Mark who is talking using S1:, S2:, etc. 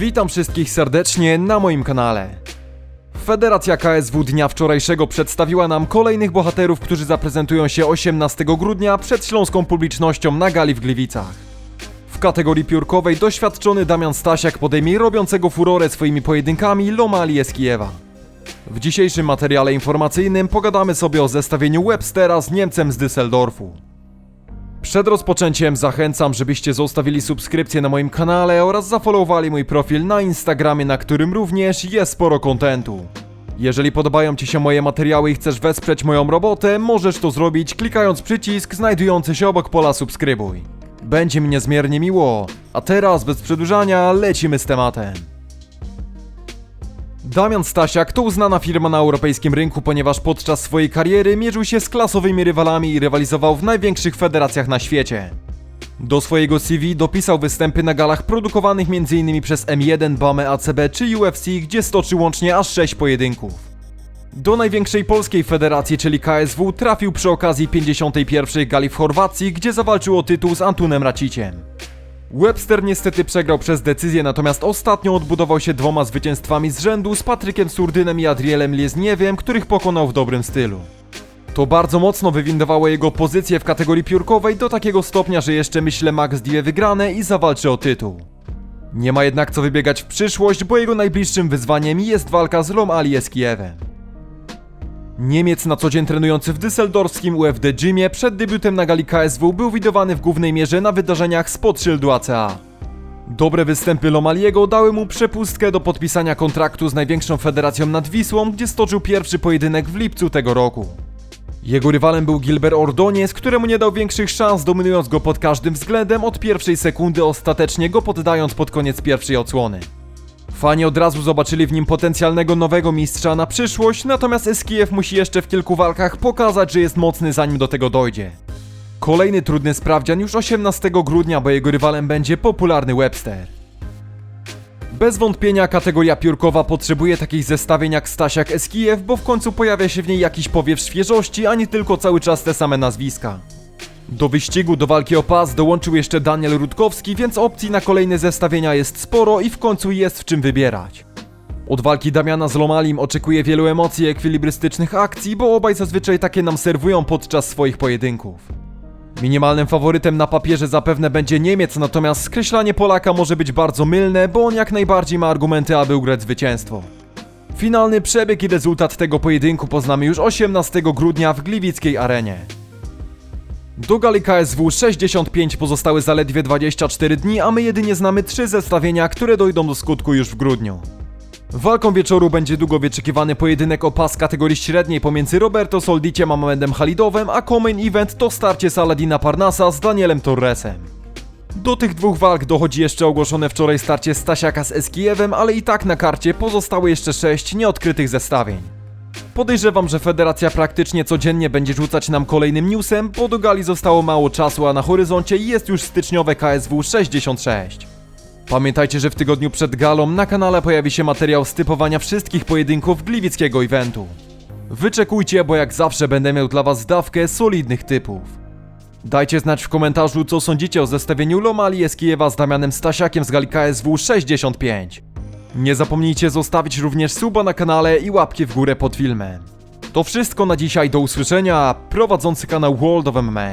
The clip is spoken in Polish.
S1: Witam wszystkich serdecznie na moim kanale. Federacja KSW dnia wczorajszego przedstawiła nam kolejnych bohaterów, którzy zaprezentują się 18 grudnia przed śląską publicznością na gali w Gliwicach. W kategorii piórkowej doświadczony Damian Stasiak podejmie robiącego furorę swoimi pojedynkami Lomali z Kijewa. W dzisiejszym materiale informacyjnym pogadamy sobie o zestawieniu Webstera z Niemcem z Düsseldorfu. Przed rozpoczęciem zachęcam, żebyście zostawili subskrypcję na moim kanale oraz zafollowowali mój profil na Instagramie, na którym również jest sporo kontentu. Jeżeli podobają Ci się moje materiały i chcesz wesprzeć moją robotę, możesz to zrobić klikając przycisk znajdujący się obok pola subskrybuj. Będzie mi niezmiernie miło. A teraz bez przedłużania lecimy z tematem. Damian Stasiak to uznana firma na europejskim rynku, ponieważ podczas swojej kariery mierzył się z klasowymi rywalami i rywalizował w największych federacjach na świecie. Do swojego CV dopisał występy na galach produkowanych m.in. przez M1, BAME, ACB czy UFC, gdzie stoczył łącznie aż 6 pojedynków. Do największej polskiej federacji, czyli KSW, trafił przy okazji 51. gali w Chorwacji, gdzie zawalczył o tytuł z Antunem Raciciem. Webster niestety przegrał przez decyzję, natomiast ostatnio odbudował się dwoma zwycięstwami z rzędu z Patrykiem Surdynem i Adrielem Liezniewiem, których pokonał w dobrym stylu. To bardzo mocno wywindowało jego pozycję w kategorii piórkowej do takiego stopnia, że jeszcze myślę Max dwie wygrane i zawalczy o tytuł. Nie ma jednak co wybiegać w przyszłość, bo jego najbliższym wyzwaniem jest walka z Lom Ali z Kijewem. Niemiec na co dzień trenujący w düsseldorfskim UFD Gymie przed debiutem na gali KSW był widowany w głównej mierze na wydarzeniach spod szyldu ACA. Dobre występy Lomaliego dały mu przepustkę do podpisania kontraktu z największą federacją nad Wisłą, gdzie stoczył pierwszy pojedynek w lipcu tego roku. Jego rywalem był Gilbert Ordoniez, któremu nie dał większych szans, dominując go pod każdym względem od pierwszej sekundy, ostatecznie go poddając pod koniec pierwszej odsłony. Fani od razu zobaczyli w nim potencjalnego nowego mistrza na przyszłość, natomiast Eskijew musi jeszcze w kilku walkach pokazać, że jest mocny zanim do tego dojdzie. Kolejny trudny sprawdzian już 18 grudnia, bo jego rywalem będzie popularny Webster. Bez wątpienia kategoria piórkowa potrzebuje takich zestawień jak Stasiak Eskijew, bo w końcu pojawia się w niej jakiś powiew świeżości, a nie tylko cały czas te same nazwiska. Do wyścigu, do walki o pas dołączył jeszcze Daniel Rutkowski, więc opcji na kolejne zestawienia jest sporo i w końcu jest w czym wybierać. Od walki Damiana z Lomalim oczekuję wielu emocji i ekwilibrystycznych akcji, bo obaj zazwyczaj takie nam serwują podczas swoich pojedynków. Minimalnym faworytem na papierze zapewne będzie Niemiec, natomiast skreślanie Polaka może być bardzo mylne, bo on jak najbardziej ma argumenty, aby ugrać zwycięstwo. Finalny przebieg i rezultat tego pojedynku poznamy już 18 grudnia w Gliwickiej arenie. Do gali KSW 65 pozostały zaledwie 24 dni, a my jedynie znamy 3 zestawienia, które dojdą do skutku już w grudniu. Walką wieczoru będzie długo wyczekiwany pojedynek o pas kategorii średniej pomiędzy Roberto Soldiciem a Mamedem Halidowem, a co-main event to starcie Saladina Parnasa z Danielem Torresem. Do tych dwóch walk dochodzi jeszcze ogłoszone wczoraj starcie Stasiaka z Eskijewem, ale i tak na karcie pozostały jeszcze 6 nieodkrytych zestawień. Podejrzewam, że federacja praktycznie codziennie będzie rzucać nam kolejnym newsem, bo do gali zostało mało czasu, a na horyzoncie jest już styczniowe KSW 66. Pamiętajcie, że w tygodniu przed galą na kanale pojawi się materiał z typowania wszystkich pojedynków gliwickiego eventu. Wyczekujcie, bo jak zawsze będę miał dla was dawkę solidnych typów. Dajcie znać w komentarzu, co sądzicie o zestawieniu Lomali z Kijewa z Damianem Stasiakiem z gali KSW 65. Nie zapomnijcie zostawić również suba na kanale i łapki w górę pod filmem. To wszystko na dzisiaj, do usłyszenia, prowadzący kanał World of MMA.